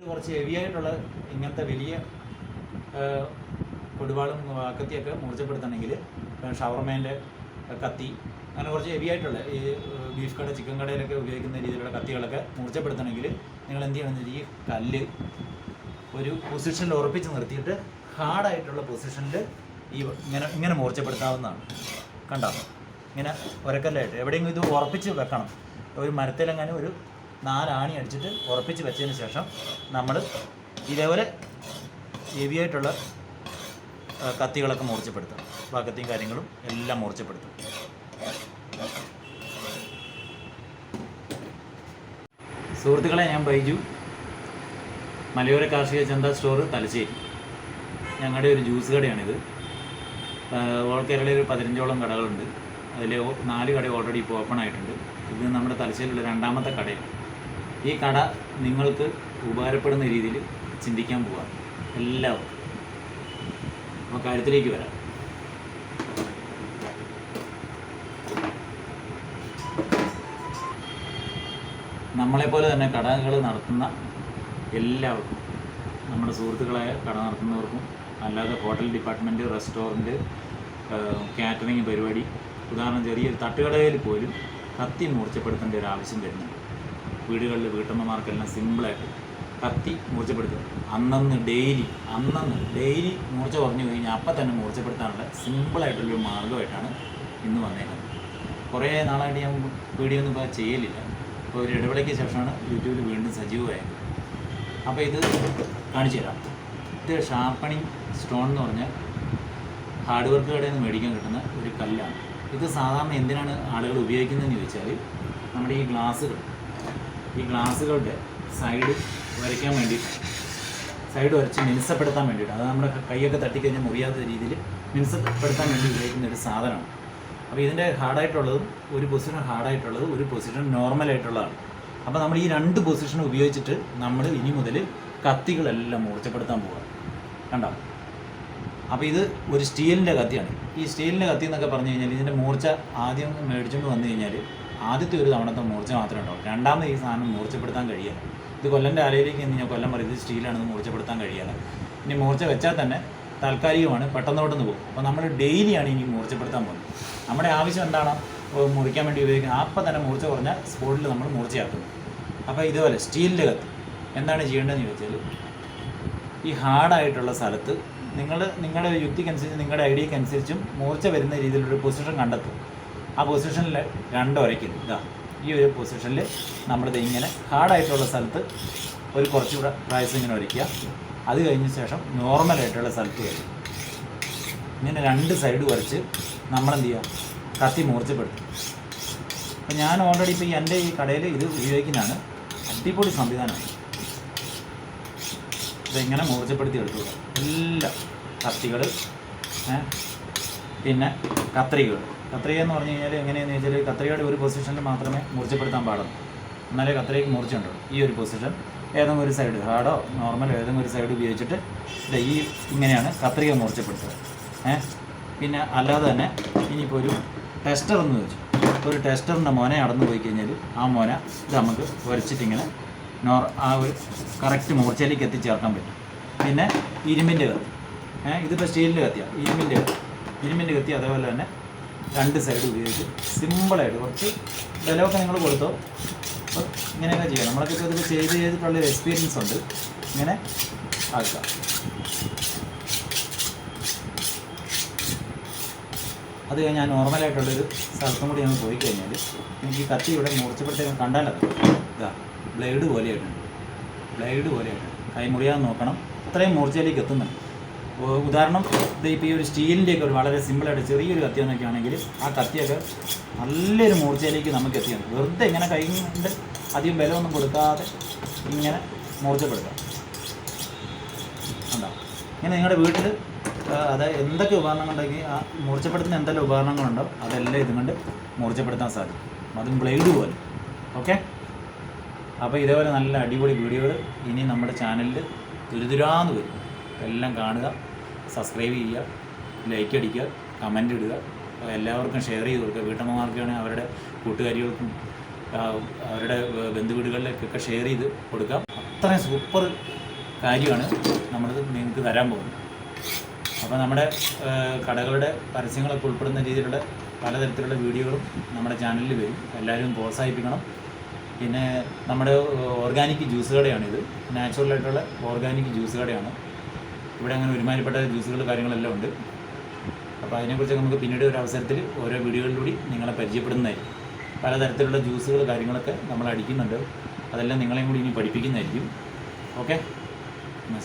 കുറച്ച് ഹെവി ആയിട്ടുള്ള ഇങ്ങനത്തെ വലിയ കൊടുവാളും കത്തിയൊക്കെ മൂർച്ചപ്പെടുത്തണമെങ്കിൽ ഷവർമേന്റെ കത്തി അങ്ങനെ കുറച്ച് ഹെവി ആയിട്ടുള്ള ഈ ബീഫ് കട ചിക്കൻ കടയിലൊക്കെ ഉപയോഗിക്കുന്ന രീതിയിലുള്ള കത്തികളൊക്കെ മൂർച്ചപ്പെടുത്തണമെങ്കിൽ നിങ്ങൾ എന്ത് ചെയ്യണമെന്ന് ഈ കല്ല് ഒരു പൊസിഷനിൽ ഉറപ്പിച്ച് നിർത്തിയിട്ട് ഹാർഡായിട്ടുള്ള പൊസിഷനിൽ ഈ ഇങ്ങനെ ഇങ്ങനെ മൂർച്ചപ്പെടുത്താവുന്നതാണ്. കണ്ടോ? ഇങ്ങനെ ഒരക്കല്ലായിട്ട്. എവിടെയെങ്കിലും ഇത് ഉറപ്പിച്ച് വെക്കണം. ഒരു മരത്തിലെങ്ങനെ ഒരു നാലാണി അടിച്ചിട്ട് ഉറപ്പിച്ച് വെച്ചതിന് ശേഷം നമ്മൾ ഇതേപോലെ ഹെവിയായിട്ടുള്ള കത്തികളൊക്കെ മൂർച്ചപ്പെടുത്തും ഭാഗത്തെയും കാര്യങ്ങളും എല്ലാം മൂർച്ചപ്പെടുത്തും സുഹൃത്തുക്കളെ ഞാൻ ബൈജു. മലയോര കാർഷിക ചന്ത സ്റ്റോർ തലശ്ശേരി. ഞങ്ങളുടെ ഒരു ജ്യൂസ് കടയാണിത്. ഓൾ കേരളയിൽ ഒരു പതിനഞ്ചോളം കടകളുണ്ട്. അതിൽ നാല് കട ഓൾറെഡി ഇപ്പോൾ ഓപ്പൺ ആയിട്ടുണ്ട്. ഇത് നമ്മുടെ തലശ്ശേരിയിലുള്ള രണ്ടാമത്തെ കടയാണ്. ഈ കട നിങ്ങൾക്ക് ഉപകാരപ്പെടുന്ന രീതിയിൽ ചിന്തിക്കാൻ പോവാം. എല്ലാവർക്കും. അപ്പോൾ കാര്യത്തിലേക്ക് വരാം. നമ്മളെപ്പോലെ തന്നെ കടകൾ നടത്തുന്ന എല്ലാവർക്കും നമ്മുടെ സുഹൃത്തുക്കളായ കട നടത്തുന്നവർക്കും അല്ലാതെ ഹോട്ടൽ ഡിപ്പാർട്ട്മെന്റ് റെസ്റ്റോറന്റ് കാറ്ററിംഗ് പരിപാടി ഉദാഹരണം ചെറിയൊരു തട്ടുകടയിൽ പോലും കത്തി മൂർച്ചപ്പെടുത്തേണ്ട ഒരു ആവശ്യം വരുന്നുണ്ട് വീടുകളിൽ വീട്ടമ്മമാർക്കെല്ലാം സിമ്പിളായിട്ട് കത്തി മൂർച്ചപ്പെടുത്തുക അന്നന്ന് ഡെയിലി അന്നന്ന് ഡെയിലി മൂർച്ച കുറഞ്ഞു കഴിഞ്ഞാൽ അപ്പം തന്നെ മൂർച്ചപ്പെടുത്താനുള്ള സിമ്പിളായിട്ടുള്ളൊരു മാർഗമായിട്ടാണ് ഇന്ന് വന്നേക്കുന്നത്. കുറേ നാളായിട്ട് ഞാൻ വീഡിയോ ഒന്നും ഇപ്പോൾ ചെയ്യലില്ല. ഇപ്പോൾ ഒരു ഇടവേളയ്ക്ക് ശേഷമാണ് യൂട്യൂബിൽ വീണ്ടും സജീവമായത്. അപ്പോൾ ഇത് കാണിച്ചു തരാം. ഇത് ഷാർപ്പണിങ് സ്റ്റോൺ എന്ന് പറഞ്ഞാൽ ഹാർഡ് വർക്ക് കടയിൽ നിന്ന് മേടിക്കാൻ കിട്ടുന്ന ഒരു കല്ലാണ്. ഇത് സാധാരണ എന്തിനാണ് ആളുകൾ ഉപയോഗിക്കുന്നതെന്ന് ചോദിച്ചാൽ നമ്മുടെ ഈ ഗ്ലാസ്സുകൾ ഈ ഗ്ലാസ്സുകളുടെ സൈഡ് വരയ്ക്കാൻ വേണ്ടിയിട്ട് സൈഡ് വരച്ച് മിനുസപ്പെടുത്താൻ വേണ്ടിയിട്ട് അത് നമ്മുടെ കൈയൊക്കെ തട്ടിക്കഴിഞ്ഞാൽ മുറിയാത്ത രീതിയിൽ മിനുസപ്പെടുത്താൻ വേണ്ടി ഉപയോഗിക്കുന്ന ഒരു സാധനമാണ്. അപ്പോൾ ഇതിന്റെ ഹാർഡായിട്ടുള്ളതും ഒരു പൊസിഷൻ ഹാർഡായിട്ടുള്ളതും ഒരു പൊസിഷൻ നോർമലായിട്ടുള്ളതാണ് അപ്പോൾ നമ്മൾ ഈ രണ്ട് പൊസിഷൻ ഉപയോഗിച്ചിട്ട് നമ്മൾ ഇനി മുതൽ കത്തികളെല്ലാം മൂർച്ചപ്പെടുത്താൻ പോവുക കണ്ടോ? അപ്പോൾ ഇത് ഒരു സ്റ്റീലിന്റെ കത്തിയാണ്. ഈ സ്റ്റീലിന്റെ കത്തി എന്നൊക്കെ പറഞ്ഞു കഴിഞ്ഞാൽ ഇതിന്റെ മൂർച്ച ആദ്യം മേടിച്ചുകൊണ്ട് വന്നു കഴിഞ്ഞാൽ ആദ്യത്തെ ഒരു തവണത്തെ മൂർച്ച മാത്രമേ ഉണ്ടാവും. രണ്ടാമത് ഈ സാധനം മൂർച്ചപ്പെടുത്താൻ കഴിയില്ല. ഇത് കൊല്ലന്റെ ആലയിലേക്ക് ഇന്ന് ഞാൻ കൊല്ലം പറയുന്നത് സ്റ്റീലാണെന്ന് മൂർച്ചപ്പെടുത്താൻ കഴിയില്ല. ഇനി മൂർച്ച വെച്ചാൽ തന്നെ താൽക്കാലികമാണ് പെട്ടെന്നോട്ടൊന്ന് പോകും. അപ്പോൾ നമ്മൾ ഡെയിലിയാണ് ഇനി മൂർച്ചപ്പെടുത്താൻ പോകുന്നത്. നമ്മുടെ ആവശ്യം എന്താണ്? മുറിക്കാൻ വേണ്ടി ഉപയോഗിക്കുന്നത് അപ്പം തന്നെ മൂർച്ച കുറഞ്ഞാൽ സ്പോട്ടിൽ നമ്മൾ മൂർച്ചയാക്കുന്നു. അപ്പോൾ ഇതുപോലെ സ്റ്റീലിന്റെ കത്ത് എന്താണ് ചെയ്യേണ്ടതെന്ന് ചോദിച്ചാൽ ഈ ഹാർഡായിട്ടുള്ള സ്ഥലത്ത് നിങ്ങൾ നിങ്ങളുടെ യുക്തിക്കനുസരിച്ച് നിങ്ങളുടെ ഐഡിയക്കനുസരിച്ചും മൂർച്ച വരുന്ന രീതിയിലൊരു പൊസിഷൻ കണ്ടെത്തും. ആ പൊസിഷനിൽ രണ്ട് വരയ്ക്കുന്നു ഇതാ ഈ ഒരു പൊസിഷനിൽ നമ്മളിത് ഇങ്ങനെ ഹാർഡായിട്ടുള്ള സ്ഥലത്ത് ഒരു കുറച്ചുകൂടെ പ്രൈസ് ഇങ്ങനെ ഒരയ്ക്കുക അത് കഴിഞ്ഞ ശേഷം നോർമലായിട്ടുള്ള സ്ഥലത്ത് വരും ഇങ്ങനെ രണ്ട് സൈഡ് വരച്ച് നമ്മളെന്ത് ചെയ്യുക? കത്തി മൂർച്ചപ്പെടുത്തും അപ്പം ഞാൻ ഓൾറെഡി ഇപ്പോൾ ഈ എന്റെ ഈ കടയിൽ ഇത് ഉപയോഗിക്കുന്നതാണ് അടിപൊളി സംവിധാനമാണ്. ഇതെങ്ങനെ മൂർച്ചപ്പെടുത്തി എടുത്തു എല്ലാം കത്തികൾ പിന്നെ കത്രികകൾ കത്രിക എന്ന് പറഞ്ഞു കഴിഞ്ഞാൽ എങ്ങനെയാണെന്ന് വെച്ചാൽ കത്രികയുടെ ഒരു പൊസിഷനിൽ മാത്രമേ മൂർച്ചപ്പെടുത്താൻ പാടുള്ളൂ. എന്നാലേ കത്രികയ്ക്ക് മുറിച്ചുണ്ടാവും ഈ ഒരു പൊസിഷൻ ഏതെങ്കിലും ഒരു സൈഡ് ഹാർഡോ നോർമലോ ഏതെങ്കിലും ഒരു സൈഡ് ഉപയോഗിച്ചിട്ട് ഈ ഇങ്ങനെയാണ് കത്രിക മൂർച്ചപ്പെടുത്തുക. ഏ? പിന്നെ അല്ലാതെ തന്നെ ഇനിയിപ്പോൾ ഒരു ടെസ്റ്റർ എന്ന് വെച്ചു. ഒരു ടെസ്റ്ററിന്റെ മോന അടന്നു പോയി കഴിഞ്ഞാൽ ആ മോന ഇത് നമുക്ക് വരച്ചിട്ടിങ്ങനെ നോർ ആ ഒരു കറക്റ്റ് മൂർച്ചയിലേക്ക് എത്തിച്ചേർക്കാൻ പറ്റും. പിന്നെ ഇരുമ്പിന്റെ കത്തി. ഇതിപ്പോൾ സ്റ്റീലിന്റെ കത്തിയാണ് ഇരുമ്പിന്റെ കത്തി. ഇരുമ്പിന്റെ കത്തി അതേപോലെ തന്നെ രണ്ട് സൈഡ് ഉപയോഗിച്ച് സിമ്പിളായിട്ട് കുറച്ച് ബലമൊക്കെ നിങ്ങൾ കൊടുത്തോ. അപ്പോൾ ഇങ്ങനെയൊക്കെ ചെയ്യാം. നമ്മളൊക്കെ ഇപ്പോൾ ഇതൊക്കെ ചെയ്ത് ചെയ്തിട്ടുള്ളൊരു എക്സ്പീരിയൻസ് ഉണ്ട്. ഇങ്ങനെ ആക്കുക അത് ഞാൻ നോർമലായിട്ടുള്ളൊരു സ്ഥലത്തും കൂടി ഞങ്ങൾ പോയി കഴിഞ്ഞാൽ എനിക്ക് കത്തി ഇവിടെ മുറിച്ചപ്പോഴത്തേക്കും കണ്ടാലത് ഇതാ ബ്ലേഡ് പോലെയായിട്ടുണ്ട് ബ്ലേഡ് പോലെയായിട്ടുണ്ട് കൈ മുറിയാതെ നോക്കണം. അത്രയും മൂർച്ചയിലേക്ക് എത്തുന്നുണ്ട്. ഉദാഹരണം ഇപ്പോൾ ഈ ഒരു സ്റ്റീലിന്റെയൊക്കെ ഒരു വളരെ സിമ്പിളായിട്ട് ചെറിയൊരു കത്തി എന്നൊക്കെ ആണെങ്കിൽ ആ കത്തിയൊക്കെ നല്ലൊരു മൂർച്ചയിലേക്ക് നമുക്ക് എത്തിയാൽ വെറുതെ ഇങ്ങനെ കൈ കൊണ്ട് അധികം ബലമൊന്നും കൊടുക്കാതെ ഇങ്ങനെ മൂർച്ചപ്പെടുത്താം. ഉണ്ടാവും ഇങ്ങനെ നിങ്ങളുടെ വീട്ടിൽ അതായത് എന്തൊക്കെ ഉപകരണങ്ങളുണ്ടെങ്കിൽ ആ മൂർച്ചപ്പെടുത്തുന്ന എന്തെല്ലാം ഉപകരണങ്ങളുണ്ടോ അതെല്ലാം ഇതും കൊണ്ട് മൂർച്ചപ്പെടുത്താൻ സാധിക്കും. അതും ബ്ലേഡ് പോലെ. ഓക്കെ? അപ്പോൾ ഇതേപോലെ നല്ല അടിപൊളി വീഡിയോകൾ ഇനി നമ്മുടെ ചാനലിൽ തുരുതുരാന്ന് വരും. എല്ലാം കാണുക സബ്സ്ക്രൈബ് ചെയ്യുക ലൈക്ക് അടിക്കുക കമന്റ് ഇടുക എല്ലാവർക്കും ഷെയർ ചെയ്ത് കൊടുക്കുക. വീട്ടമ്മമാർക്കാണെങ്കിൽ അവരുടെ കൂട്ടുകാരികൾക്കും അവരുടെ ബന്ധുവീടുകളിലേക്കൊക്കെ ഷെയർ ചെയ്ത് കൊടുക്കാം. അത്രയും സൂപ്പർ കാര്യമാണ് നമ്മൾ നിങ്ങൾക്ക് തരാൻ പോകുന്നത്. അപ്പോൾ നമ്മുടെ കടകളുടെ പരസ്യങ്ങളൊക്കെ ഉൾപ്പെടുന്ന രീതിയിലുള്ള പലതരത്തിലുള്ള വീഡിയോകളും നമ്മുടെ ചാനലിൽ വരും. എല്ലാവരും പ്രോത്സാഹിപ്പിക്കണം. പിന്നെ നമ്മുടെ ഓർഗാനിക് ജ്യൂസ് കടയാണിത്. നാച്ചുറലായിട്ടുള്ള ഓർഗാനിക് ജ്യൂസ് കടയാണ്. ഇവിടെ അങ്ങനെ ഒരുമാതിരിപ്പെട്ട ജ്യൂസുകൾ കാര്യങ്ങളെല്ലാം ഉണ്ട്. അപ്പോൾ അതിനെക്കുറിച്ച് നമുക്ക് പിന്നീട് ഒരു അവസരത്തിൽ ഓരോ വീഡിയോകളിലൂടെ നിങ്ങളെ പരിചയപ്പെടുന്നതായിരിക്കും. പലതരത്തിലുള്ള ജ്യൂസുകൾ കാര്യങ്ങളൊക്കെ നമ്മൾ അടിക്കുന്നുണ്ട്. അതെല്ലാം നിങ്ങളെയും കൂടി ഇനി പഠിപ്പിക്കുന്നതായിരിക്കും. ഓക്കെ? എന്നാൽ